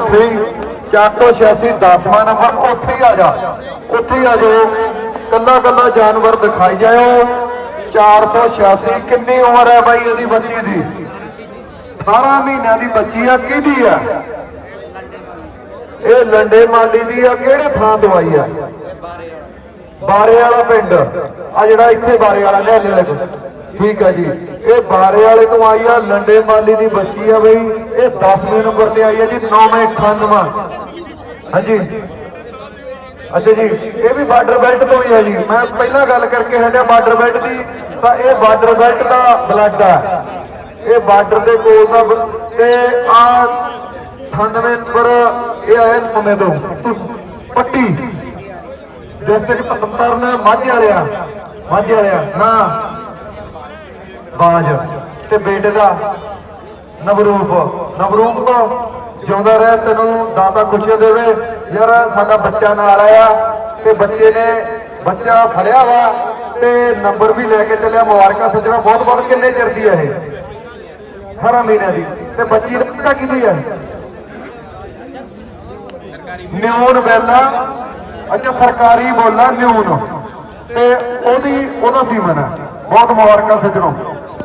ਉੱਥੇ 486 10ਵਾਂ ਨੰਬਰ ਉੱਥੇ ਹੀ ਆ ਜਾ। ਉੱਥੇ ਹੀ ਆ ਜਾਓ। ਕੱਲਾ ਕੱਲਾ ਜਾਨਵਰ ਦਿਖਾਈ ਜਾਓ 486 ਕਿੰਨੀ ਉਮਰ ਹੈ ਬਾਈ ਇਹਦੀ ਬੱਚੀ ਦੀ? 18 ਮਹੀਨਿਆਂ ਦੀ ਬੱਚੀ ਆ, ਕਿਹਦੀ ਆ? ਇਹ ਲੰਡੇ ਮਾਲੀ ਦੀ ਆ, ਕਿਹੜੇ ਥਾਂ ਤੋਂ ਆਈ ਆ? ਬਾਰੇ ਵਾਲਾ ਪਿੰਡ। ਆ ਜਿਹੜਾ ਇੱਥੇ ਬਾਰੇ ਵਾਲਾ ਨੇ ਵਾਲੇ ਕੋਲ। ਠੀਕ ਹੈ ਜੀ। ਇਹ ਬਾਰੇ ਵਾਲੇ ਤੋਂ ਆਈ ਆ, ਲੰਡੇ ਮਾਲੀ ਦੀ ਬੱਚੀ ਆ ਬਈ। ਇਹ 10ਵੇਂ ਨੰਬਰ ਤੇ ਆਈ ਆ ਜੀ 998 ਹਾਂਜੀ। ਅੱਛਾ ਜੀ, ਇਹ ਵੀ ਬਾਰਡਰ ਬੈਲਟ ਤੋਂ ਹੀ ਆ ਜੀ। ਮੈਂ ਪਹਿਲਾਂ ਗੱਲ ਕਰਕੇ ਹਟਿਆ ਬਾਰਡਰ ਬੈਲਟ ਦੀ, ਤਾਂ ਇਹ ਬਾਰਡਰ ਬੈਲਟ ਦਾ ਬਲੱਡ ਆ। ਇਹ ਬਾਰਡਰ ਦੇ ਕੋਲ ਦਾ ਬ- ਤੇ ਆ 98 ਨੰਬਰ, ਇਹ ਆਇਆ ਸਮੇਂ ਤੋਂ। ਪੱਟੀ। ਡਿਸਟ੍ਰਿਕਟ ਤਰਨਤਾਰਨ ਮਾਝੇ ਵਾਲਿਆ। ਮਾਝੇ ਵਾਲਿਆ। ਨਾ। ਬਾਜ ਤੇ ਬੇਟੇ ਦਾ ਨਵਰੂਪ। ਨਵਰੂਪ ਤੋਂ ਜਿਉਂਦਾ ਰਹਿ, ਤੈਨੂੰ ਦਾਤਾ ਖੁਸ਼ੀ ਦੇਵੇ। ਯਾਰ, ਸਾਡਾ ਬੱਚਾ ਨਾਲ ਆਇਆ ਤੇ ਬੱਚੇ ਨੇ ਬੱਚਾ ਫੜਿਆ ਵਾ ਤੇ ਨੰਬਰ ਵੀ ਲੈ ਕੇ ਚੱਲਿਆ। ਮੁਬਾਰਕਾਂ ਸੱਜਣਾ, ਬਹੁਤ ਬਹੁਤ ਕਿੰਨੇ ਚਿਰ ਦੀ ਹੈ ਇਹ? 18 ਮਹੀਨਿਆਂ ਦੀ। ਤੇ ਬੱਚੀ ਦਾ ਪਤਾ ਕਿਹਦੀ ਹੈ ਨਿਊਨ ਬੈਲਾ। ਅੱਛਾ, ਸਰਕਾਰੀ ਬੋਲਾ ਨਿਊਨ। ਤੇ ਉਹਦੀ, ਉਹਦਾ ਸੀਮਨ ਹੈ ਬਹੁਤ ਮੁਬਾਰਕਾਂ ਸੱਜਣੋ।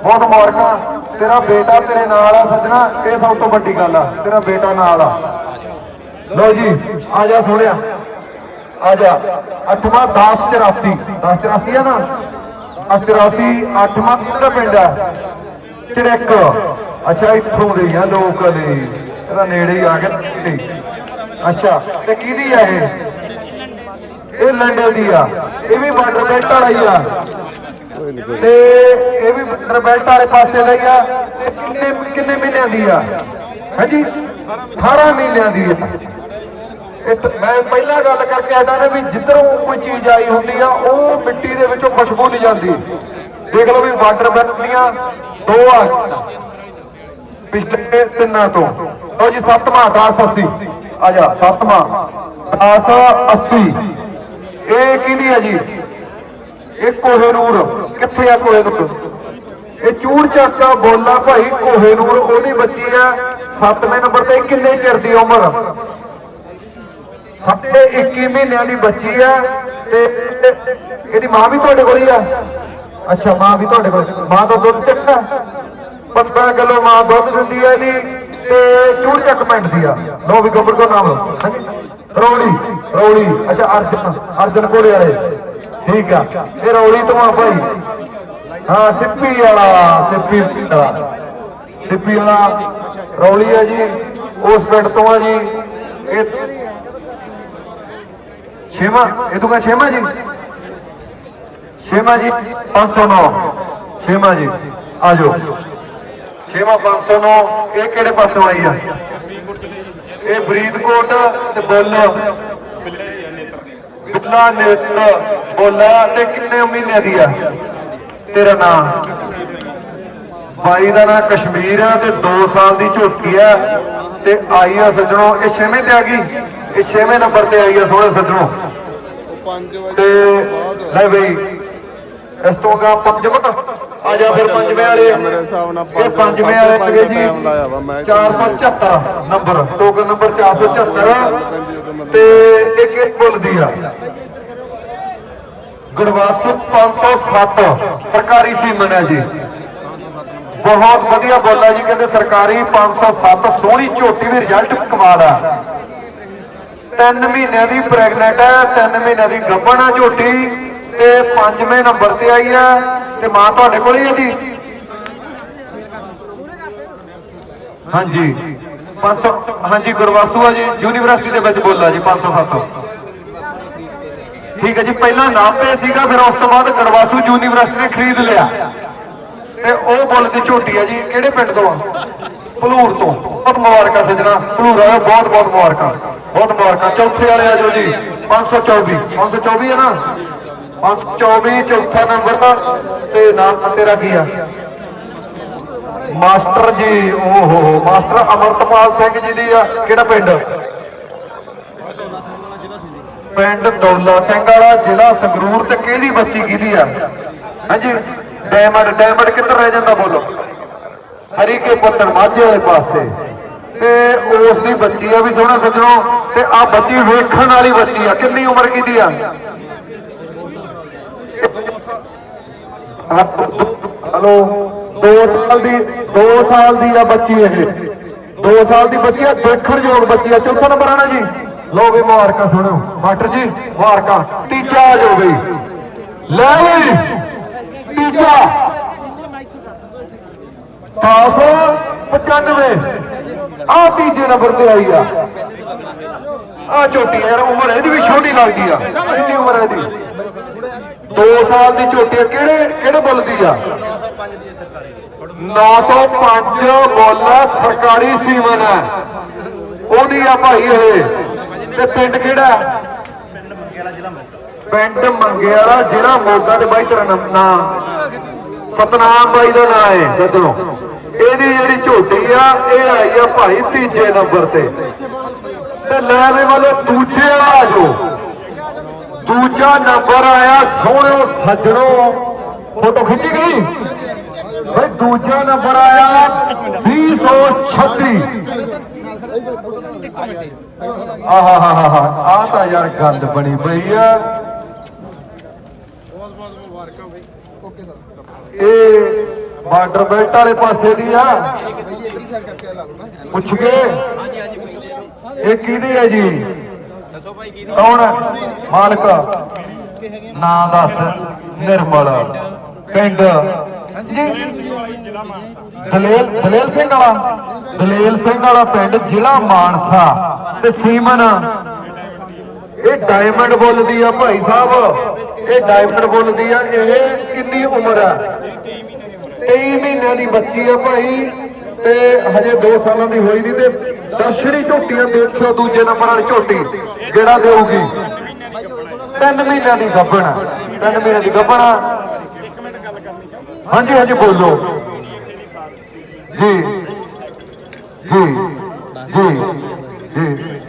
ਬਹੁਤ ਮੁਬਾਰਕਾਂ ਤੇਰਾ ਬੇਟਾ ਤੇਰੇ ਨਾਲ ਆ ਸੱਜਣਾ, ਇਹ ਸਭ ਤੋਂ ਵੱਡੀ ਗੱਲ ਆ। ਤੇਰਾ ਬੇਟਾ ਨਾਲ ਆ। ਲਓ ਜੀ, ਆ ਜਾ ਸੋਹਣਿਆ। ਆ ਜਾ। ਅੱਠਵਾਂ 1084 1084 ਆ ਨਾ? 1084 ਅੱਠਵਾਂ ਕਿਹੜਾ ਪਿੰਡ ਆ? ਚੜਕ ਅੱਛਾ, ਇੱਥੋਂ ਦੇ ਆ ਲੋਕ ਨੇ ਇਹਦਾ ਨੇੜੇ ਹੀ ਆ ਗਿਆ ਅੱਛਾ, ਤੇ ਕਿਹਦੀ ਆ ਇਹ? ਇਹ ਲੰਡਨ ਦੀ ਆ। ਇਹ ਵੀ ਬਾਰਡਰ ਬੈਲਟ ਵਾਲਾ ਆ। ਤੇ ਇਹ ਵੀ ਬਾਰਡਰ ਵਾਲੇ ਪਾਸੇ ਲਈ ਆ। ਤੇ ਕਿੰਨੇ ਕਿੰਨੇ ਮਹੀਨਿਆਂ ਦੀ ਆ? ਹਾਂਜੀ 18 ਮਹੀਨਿਆਂ ਦੀ ਆ। ਮੈਂ ਪਹਿਲਾਂ ਗੱਲ ਕਰਕੇ ਆਇਆ ਨਾ ਵੀ ਜਿੱਧਰੋਂ ਕੋਈ ਚੀਜ਼ ਆਈ ਹੁੰਦੀ ਆ, ਉਹ ਮਿੱਟੀ ਦੇ ਵਿੱਚੋਂ ਖੁਸ਼ਬੂ ਨਹੀਂ ਜਾਂਦੀ। ਦੇਖ ਲਓ ਵੀ ਵਾਟਰ ਬੈਲਟ ਦੋ ਆ। ਪਿਛਲੇ ਤਿੰਨਾਂ ਤੋਂ। ਲਓ ਜੀ, ਸੱਤਵਾਂ 1080 ਆ ਜਾ, ਸੱਤਵਾਂ 1080 ਇਹ ਕਿਹਦੀ ਆ ਜੀ? ਇਹ ਕੋਹਨੂਰ। ਕਿੱਥੇ ਆ ਕੋਹਨੂਰ ਇਹ ਚੂੜ ਚਾਕਾ ਬੋਲਾ ਭਾਈ ਕੋਹਨੂਰ ਉਹਦੀ ਬੱਚੀ ਆ। 7ਵੇਂ ਨੰਬਰ ਤੇ ਕਿੰਨੇ ਚਿਰ ਦੀ ਉਮਰ? ਸੱਤੇ 21 ਮਹੀਨਿਆਂ ਦੀ ਬੱਚੀ ਆ ਤੇ ਇਹਦੀ ਮਾਂ ਵੀ ਤੁਹਾਡੇ ਕੋਲ ਹੀ ਆ? ਅੱਛਾ, ਮਾਂ ਵੀ ਤੁਹਾਡੇ ਕੋਲ। ਮਾਂ ਦਾ ਦੁੱਧ ਚੱਕਾ 15 ਕਿਲੋ ਮਾਂ ਦੁੱਧ ਦਿੰਦੀ ਹੈ ਇਹਦੀ ਤੇ ਚੂੜ ਚੱਕ ਪਿੰਡ ਆ। ਲੋ ਵੀ ਗੱਬਰ ਕੋ ਨਾਮ ਹਾਂਜੀ। ਰੌਲੀ ਰੌੜੀ ਅੱਛਾ, ਅਰਜਨ ਅਰਜਨ ਕੋਲੇ ਵਾਲੇ। ਠੀਕ ਆ। ਇਹ ਰੌਲੀ ਤੋਂ ਆ ਭਾਈ। ਹਾਂ, ਸਿੱਪੀ ਵਾਲਾ ਸਿੱਪੀ ਵਾਲਾ। ਸਿੱਪੀ ਵਾਲਾ ਰੌਲੀ ਆ ਜੀ, ਉਸ ਪਿੰਡ ਤੋਂ ਆ ਜੀ। ਇਹ ਛੇਵਾਂ, ਇਹ ਤੋਂ ਕਾ ਛੇਵਾਂ ਜੀ। ਛੇਵਾਂ ਜੀ 509 ਛੇਵਾਂ ਜੀ, ਆ ਜਾਓ। ਛੇਵਾਂ 509 ਇਹ ਕਿਹੜੇ ਪਾਸੋਂ ਆਈ ਆ? ਇਹ ਫਰੀਦਕੋਟ ਤੇ ਬੁੱਲ। ਬਿੱਲਾ ਨੇਤਰ। ਬੋਲਾ ਤੇ ਕਿੰਨੇ ਮਹੀਨੇ ਦੀ ਆ? ਤੇਰਾ ਨਾਮ। ਬਾਈ ਦਾ ਨਾਮ ਕਸ਼ਮੀਰ ਆ ਤੇ 2 ਸਾਲ ਦੀ ਝੋਟੀ ਆ ਤੇ ਆਈ ਆ ਸੱਜਣੋ ਇਹ ਛੇਵੇਂ ਤੇ ਆ ਗਈ? ਇਹ ਛੇਵੇਂ ਨੰਬਰ ਤੇ ਆਈ ਆ ਸੋਹਣੇ ਸੱਜਣੋ। ਤੇ ਲੈ ਬਈ ਇਸ ਤੋਂ ਗਾ ਪੰਜਵਤ ਆ ਜਾ ਫਿਰ ਪੰਜਵੇਂ ਵਾਲੇ। ਮੇਰੇ ਹਿਸਾਬ ਨਾਲ ਇਹ ਪੰਜਵੇਂ ਵਾਲੇ ਦਾ ਜੀ time ਲਾਇਆ ਵਾ ਮੈਂ 474 ਨੰਬਰ। ਟੋਕਨ ਨੰਬਰ 474 ਤੇ ਇੱਕ ਇੱਕ ਬੋਲਦੀ ਆ। ਗੁਰਵਾਸੂ 507 ਸਰਕਾਰੀ ਸੀਮਨ ਹੈ ਜੀ। ਬਹੁਤ ਵਧੀਆ ਬੋਲਾ ਜੀ, ਕਹਿੰਦੇ ਸਰਕਾਰੀ 507 ਸੋਹਣੀ ਝੋਟੀ ਵੀ ਰਿਜ਼ਲਟ ਕਮਾਲ ਆ। ਤਿੰਨ ਮਹੀਨਿਆਂ ਦੀ ਪ੍ਰੈਗਨੈਂਟ ਹੈ ਤਿੰਨ ਮਹੀਨਿਆਂ ਦੀ ਗੱਭਣ ਆ ਝੋਟੀ, ਤੇ ਪੰਜਵੇਂ ਨੰਬਰ ਤੇ ਆਈ ਆ, ਤੇ ਮਾਂ ਤੁਹਾਡੇ ਕੋਲ ਹੀ ਹੈ ਜੀ? ਹਾਂਜੀ। 500 ਹਾਂਜੀ, ਗੁਰਵਾਸੂ ਆ ਜੀ, ਯੂਨੀਵਰਸਿਟੀ ਦੇ ਵਿੱਚ ਬੋਲਾ ਜੀ 507 ਠੀਕ ਹੈ ਜੀ, ਪਹਿਲਾਂ ਨਾਪੇ ਸੀਗਾ, ਫਿਰ ਉਸ ਤੋਂ ਬਾਅਦ ਗੁਰਵਾਸੂ ਯੂਨੀਵਰਸਿਟੀ ਨੇ ਖਰੀਦ ਲਿਆ। ਤੇ ਉਹ ਬੁੱਲ ਦੀ ਝੋਟੀ ਆ ਜੀ, ਕਿਹੜੇ ਪਿੰਡ ਤੋਂ ਆ? ਭਲੂਰ ਤੋਂ। ਬਹੁਤ ਮੁਬਾਰਕਾਂ ਸੱਜਣਾ ਭਲੂਰ ਆਇਓ ਬਹੁਤ ਬਹੁਤ ਮੁਬਾਰਕਾਂ। ਬਹੁਤ ਮੁਬਾਰਕਾਂ। ਚੌਥੇ ਵਾਲੇ ਆ ਜੋ ਜੀ 524 524 ਹੈ ਨਾ? 524 ਚੌਥਾ ਨੰਬਰ ਦਾ, ਤੇ ਨਾਮ ਤੇਰਾ ਕੀ ਆ? ਮਾਸਟਰ ਜੀ, ਓਹੋ ਮਾਸਟਰ ਅਮਰਤਪਾਲ ਸਿੰਘ ਜੀ ਦੀ ਆ। ਕਿਹੜਾ ਪਿੰਡ? ਪਿੰਡ ਦੌਲਾ ਸਿੰਘ ਵਾਲਾ ਜ਼ਿਲ੍ਹਾ ਸੰਗਰੂਰ ਤੇ ਕਿਹਦੀ ਬੱਚੀ ਕਿਹਦੀ ਆ? ਹਾਂਜੀ, ਡਾਇਮੰਡ ਡਾਇਮੰਡ ਕਿੱਧਰ ਰਹਿ ਜਾਂਦਾ ਬੋਲੋ? ਹਰੀ ਕੇ ਪੁੱਤਰ, ਮਾਝੇ ਵਾਲੇ ਪਾਸੇ। ਤੇ ਉਸ ਦੀ ਬੱਚੀ ਆ ਵੀ ਸੋਹਣਾ ਸੱਜਣੋ ਤੇ ਆ ਬੱਚੀ ਵੇਖਣ ਵਾਲੀ ਬੱਚੀ ਆ। ਕਿੰਨੀ ਉਮਰ ਕਿਹਦੀ ਆ? ਹਲੋ 2 ਸਾਲ ਦੀ 2 ਸਾਲ ਦੀ ਆ ਬੱਚੀ ਇਹ। 2 ਸਾਲ ਦੀ ਬੱਚੀ ਆ, ਦੇਖਣ ਯੋਗ ਬੱਚੀ ਆ। ਚੌਥਾ ਨੰਬਰ ਆਣਾ ਜੀ। ਲੋ ਵੀ ਮੁਬਾਰਕਾਂ ਸੁਣੋ। ਮਾਸਟਰ ਜੀ, ਮੁਬਾਰਕਾਂ। ਤੀਜਾ ਆ ਜਾਓ ਬਈ ਲੈ ਬਈ ਤੀਜਾ। 595 ਆ ਤੀਜੇ ਨੰਬਰ ਤੇ ਆਈ ਆ। ਆ ਛੋਟੀ ਯਾਰ, ਉਮਰ ਇਹਦੀ ਵੀ ਛੋਟੀ ਲੱਗਦੀ ਆ। ਕਿੰਨੀ ਉਮਰ ਹੈ ਇਹਦੀ? 2 ਸਾਲ ਦੀ ਛੋਟੀ ਆ। ਕਿਹੜੇ ਕਿਹੜੇ ਬੁੱਲ ਦੀ ਆ? 905 ਬੋਲਾ ਸਰਕਾਰੀ ਸੀਵਨ ਹੈ ਉਹਦੀ ਆ ਭਾਈ ਇਹ। ਤੇ ਪਿੰਡ ਕਿਹੜਾ? ਪਿੰਡ ਮੰਗੇ। ਵਾਲਾ ਜਿਹੜਾ ਮੋਗਾ ਤੇ ਬਾਈ ਤੇਰਾ ਨਾਮ ਸਤਨਾਮ ਬਾਈ ਦਾ ਨਾਂ ਹੈ ਜਦੋਂ ਇਹਦੀ ਜਿਹੜੀ ਝੋਟੀ ਆ ਇਹ ਆਈ ਆ ਭਾਈ ਤੀਜੇ ਨੰਬਰ ਤੇ। ਤੇ ਲੈ ਵੇ ਵਾਲੇ ਦੂਜੇ ਵਾਲਾ ਆ ਜਾਓ। ਦੂਜਾ ਨੰਬਰ ਆਇਆ ਸੋਹਣਿਓ ਸੱਜਣੋ। ਫੋਟੋ ਖਿੱਚੀ ਗਈ ਬਈ ਦੂਜਾ ਨੰਬਰ ਆਇਆ 236 ਆਹਾ ਹਾ ਹਾ ਆ ਤਾਂ ਯਾਰ ਗੰਦ ਬਣੀ ਪਈ ਆ। ਇਹ ਬਾਰਡਰ ਬੈਲਟ ਵਾਲੇ ਪਾਸੇ ਦੀ ਆ। ਪੁੱਛ ਕੇ। ਇਹ ਕਿਹਦੀ ਹੈ ਜੀ? ਕੌਣ ਮਾਲਕ। ਨਾਂ ਦੱਸ। ਨਿਰਮਲ। ਪਿੰਡ। ਦਲੇਲ ਦਲੇਲ ਸਿੰਘ ਵਾਲਾ। ਦਲੇਲ ਸਿੰਘ ਵਾਲਾ ਪਿੰਡ ਜ਼ਿਲ੍ਹਾ ਮਾਨਸਾ। ਤੇ ਸੀਮਨ ਇਹ ਡਾਇਮੰਡ ਬੁੱਲ ਦੀ ਆ ਭਾਈ ਸਾਹਿਬ। ਇਹ ਡਾਇਮੰਡ ਬੁੱਲ ਦੀ ਆ ਇਹ ਕਿੰਨੀ ਉਮਰ ਆ? 23 ਮਹੀਨਿਆਂ ਦੀ ਬੱਚੀ ਆ ਭਾਈ। ਤੇ ਹਜੇ 2 ਸਾਲਾਂ ਦੀ ਹੋਈ ਨਹੀਂ ਤੇ ਦਰਸ਼ਨੀ ਝੋਟੀਆਂ ਦੇਖਿਓ ਦੂਜੇ ਨੰਬਰ ਵਾਲੀ ਝੋਟੀ ਜਿਹੜਾ ਦੇਊਗੀ? 3 ਮਹੀਨਿਆਂ ਦੀ ਗੱਭਣ ਆ। 3 ਮਹੀਨਿਆਂ ਦੀ ਗੱਭਣ ਹਾਂਜੀ ਹਾਂਜੀ ਬੋਲੋ। ਜੀ। ਜੀ। ਜੀ। ਜੀ।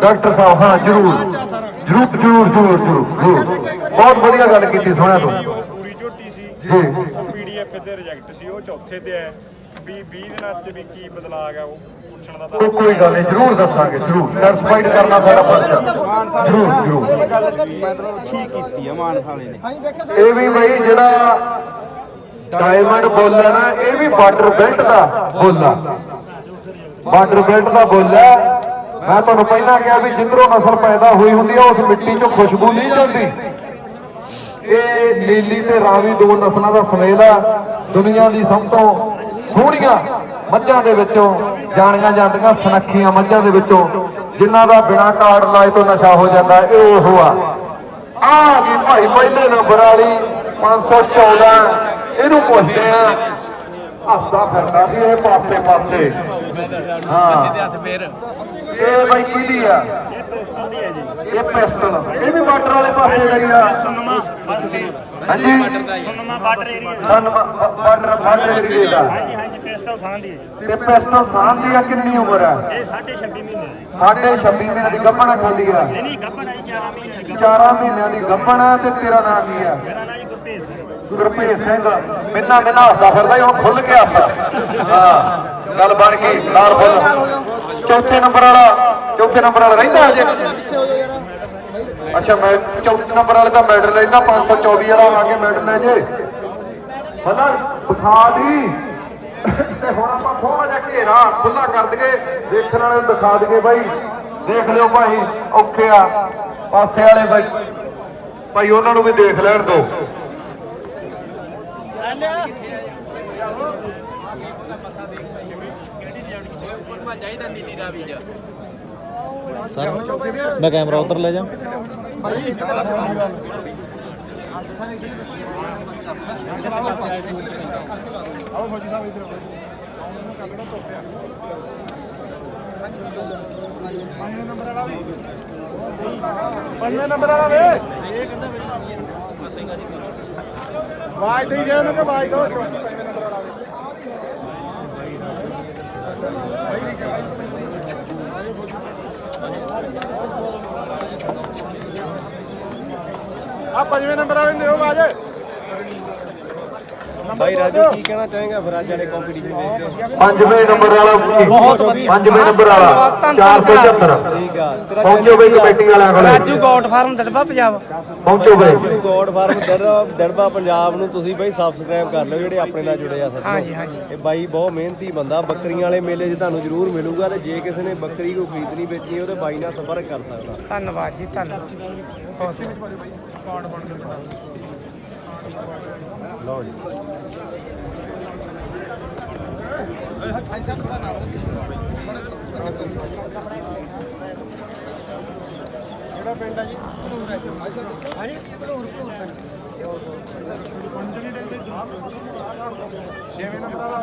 ਡਾਕਟਰ ਸਾਹਿਬ ਹਾਂ ਜਰੂਰ। ਜਰੂਰ ਜਰੂਰ ਜਰੂਰ ਜਰੂਰ। ਬਹੁਤ ਵਧੀਆ ਗੱਲ ਕੀਤੀ ਸੋਹਣਾ ਤੂੰ। ਪੂਰੀ ਝੋਟੀ ਸੀ। ਜੀ। ਪੀਡੀਐਫ ਤੇ ਰਿਜੈਕਟ ਸੀ ਉਹ ਚੌਥੇ ਤੇ ਹੈ। ਵੀ 20 ਦਿਨਾਂ ਚ ਵੀ ਕੀ ਬਦਲਾਅ ਆ ਉਹ। ਦਾ ਉਹ ਕੋਈ ਗੱਲ ਨਹੀਂ ਜਰੂਰ ਦੱਸਾਂਗੇ ਜਰੂਰ। ਸੈਟੀਸਫਾਈਡ ਕਰਨਾ ਸਾਡਾ ਫਰਜ਼ ਆ। ਜਰੂਰ ਜਰੂਰ। ਮਤਲਬ ਠੀਕ ਕੀਤੀ ਆ ਮਾਨ ਵਾਲੇ ਨੇ। ਹਾਂਜੀ ਵੇਖਿਆ ਸਰ ਇਹ ਵੀ ਬਈ ਜਿਹੜਾ ਡਾਇਮੰਡ ਬੁੱਲ ਨਾ ਇਹ ਵੀ ਬਾਰਡਰ ਬੈਲਟ ਦਾ ਬੁੱਲ ਆ। ਬਾਰਡਰ ਬੈਲਟ ਦਾ ਬੁੱਲ ਮੈਂ ਤੁਹਾਨੂੰ ਪਹਿਲਾਂ ਕਿਹਾ ਵੀ ਜਿੱਧਰੋਂ ਨਸਲ ਪੈਦਾ ਹੋਈ ਹੁੰਦੀ ਹੈ ਉਸ ਮਿੱਟੀ 'ਚੋਂ ਖੁਸ਼ਬੂ ਨਹੀਂ ਜਾਂਦੀ। ਇਹ ਨੀਲੀ ਤੇ ਰਾਵੀ ਦੋ ਨਸਲਾਂ ਦਾ ਸਮੇਲ ਆ। ਦੁਨੀਆ ਦੀ ਸਭ ਤੋਂ ਸੋਹਣੀਆਂ ਮੱਝਾਂ ਦੇ ਵਿੱਚੋਂ ਜਾਣੀਆਂ ਜਾਂਦੀਆਂ ਸੁਨੱਖੀਆਂ ਮੱਝਾਂ ਦੇ ਵਿੱਚੋਂ, ਜਿਨ੍ਹਾਂ ਦਾ ਬਿਨਾਂ ਕਾਰਡ ਲਾਏ ਤੋਂ ਨਸ਼ਾ ਹੋ ਜਾਂਦਾ ਇਹ ਉਹ ਆ। ਆ ਗਈ ਭਾਈ ਪਹਿਲੇ ਨੰਬਰ ਵਾਲੀ 514 ਇਹਨੂੰ ਪੁੱਛਦੇ ਆ ਹੱਸਦਾ ਫਿਰਦਾ ਸੀ ਇਹ ਪਾਸੇ ਪਾਸੇ। ਹਾਂ। ਇਹ ਬਾਈ ਕਿਹਦੀ ਆ? ਇਹ ਪਿਸਟਲ। ਇਹ ਵੀ ਬਾਰਡਰ ਵਾਲੇ ਪਾਸੇ ਗਈ ਆ। ਸੁਨਮਾ ਹਾਂਜੀ। ਸੁਨਮਾ ਬਾਰਡਰ ਏਰੀਆ ਸਨ ਬਾਰਡਰ ਬਾਰਡਰ ਏਰੀਏ ਦਾ। ਹਾਂਜੀ ਹਾਂਜੀ ਪਿਸਟਲ ਥਾਂ ਦੀ ਹੈ। ਤੇ ਪਿਸਟਲ ਸਾਹ ਦੀ ਆ ਕਿੰਨੀ ਉਮਰ ਆ? ਇਹ 26 ਮਹੀਨੇ ਦੀ। ਸਾਡੇ 26 ਮਹੀਨੇ ਦੀ ਗੱਭਣ ਖਾਂਦੀ ਆ। ਨਹੀਂ ਨਹੀਂ ਗੱਭਣ ਆਈ 4 ਮਹੀਨੇ ਦੀ 4 ਮਹੀਨਿਆਂ ਦੀ ਗੱਭਣ ਤੇ ਤੇਰਾ ਨਾਮ ਕੀ ਆ? ਗੁਰਪ੍ਰੀਤ ਸਿੰਘ ਮਿੰਨਾ ਮਿੰਨਾ ਹੱਸਦਾ ਫਿਰਦਾ ਹੀ ਹੁਣ ਖੁੱਲ ਕੇ ਹੱਸਦਾ ਹਾਂ, ਗੱਲ ਬਣ ਗਈ, ਨਾਲ ਫੁੱਲ ਚੌਥੇ ਨੰਬਰ ਵਾਲਾ, ਚੌਥੇ ਨੰਬਰ ਵਾਲਾ ਰਹਿੰਦਾ ਅਜੇ ਅੱਛਾ, ਮੈਂ ਚੌਥੇ ਨੰਬਰ ਵਾਲੇ ਦਾ ਮੈਡਲ ਲੈਂਦਾ 524 ਵਾਲਾ ਆ ਕੇ ਮੈਡਲ ਲੈ ਜੇ। ਭਲਾ ਬਿਠਾ ਦੀ। ਤੇ ਹੁਣ ਆਪਾਂ ਥੋੜਾ ਜਿਹਾ ਘੇਰਾ ਖੁੱਲਾ ਕਰ ਦਈਏ, ਦੇਖਣ ਵਾਲੇ ਨੂੰ ਦਿਖਾ ਦਈਏ ਬਾਈ। ਦੇਖ ਲਿਓ ਭਾਈ, ਔਖੇ ਆ। ਪਾਸੇ ਵਾਲੇ ਬਾਈ, ਭਾਈ ਉਹਨਾਂ ਨੂੰ ਵੀ ਦੇਖ ਲੈਣ ਦਿਓ। ਚਾਹੀਦਾ ਨੀਲੀ ਰਾਵੀ ਚ ਮੈਂ ਕੈਮਰਾ ਉਧਰ ਲੈ ਜਾ। ਭਾਈ ਪੰਜਵੇਂ ਨੰਬਰ ਵਾਲਾ ਵੇ। ਵਾਜ ਦੇਈ ਜਾ ਮੈਂ ਕਿ ਵਾਜ ਦੋ ਪੰਜਵੇਂ ਨੰਬਰ ਵਾਲਾ ਆ ਪੰਜਵੇਂ ਨੰਬਰ ਵਾਲੇ ਨੂੰ ਦਿਓ ਵਾਜ ਭਾਈ ਰਾਜੂ ਕੀ ਕਹਿਣਾ ਚਾਹੇਗਾ ਫਿਰ ਅੱਜ ਵਾਲੇ ਕੰਪੀਟੀਸ਼ਨ ਵੇਖ ਕੇ ਪੰਜਵੇਂ ਨੰਬਰ ਵਾਲਾ ਬਹੁਤ ਵਧੀਆ। ਪੰਜਵੇਂ ਨੰਬਰ ਵਾਲਾ 475 ਠੀਕ ਆ ਤੇਰਾ ਪਹੁੰਚੋ ਬਈ ਕਮੇਟੀ ਵਾਲਿਆਂ ਕੋਲੇ। Raju goat farm Darba Punjab. ਪਹੁੰਚੋ ਬਈ ਰਾਜੂ ਗੋਡ ਫਾਰਮ ਦੜਬਾ ਪੰਜਾਬ ਨੂੰ ਤੁਸੀਂ ਬਈ ਸਬਸਕ੍ਰਾਈਬ ਕਰ ਲਿਓ ਜਿਹੜੇ ਆਪਣੇ ਨਾਲ ਜੁੜੇ ਆ ਸੱਜਣੋ। ਹਾਂਜੀ, ਹਾਂਜੀ। ਇਹ ਬਾਈ ਬਹੁਤ ਮਿਹਨਤੀ ਬੰਦਾ ਬੱਕਰੀਆਂ ਵਾਲੇ ਮੇਲੇ 'ਚ ਤੁਹਾਨੂੰ ਜ਼ਰੂਰ ਮਿਲੂਗਾ ਤੇ ਜੇ ਕਿਸੇ ਨੇ ਬੱਕਰੀ ਕੋਈ ਖਰੀਦਣੀ ਵੇਚਣੀ ਉਹਦੇ ਬਾਈ ਨਾਲ ਸੰਪਰਕ ਕਰ ਸਕਦਾ। ਧੰਨਵਾਦ ਜੀ ਧੰਨਵਾਦ। ਲਓ ਜੀ ਸਾਹਿਬ ਥੋੜਾ ਕਰੋ ਕਿਹੜਾ ਪਿੰਡ ਆ ਜੀ? ਭਾਈ ਸਾਹਿਬ ਹਾਂਜੀ? ਭੜੂਰ ਭੜੂਰ ਪਿੰਡ ਛੇਵੇਂ ਨੰਬਰ ਵਾਲਾ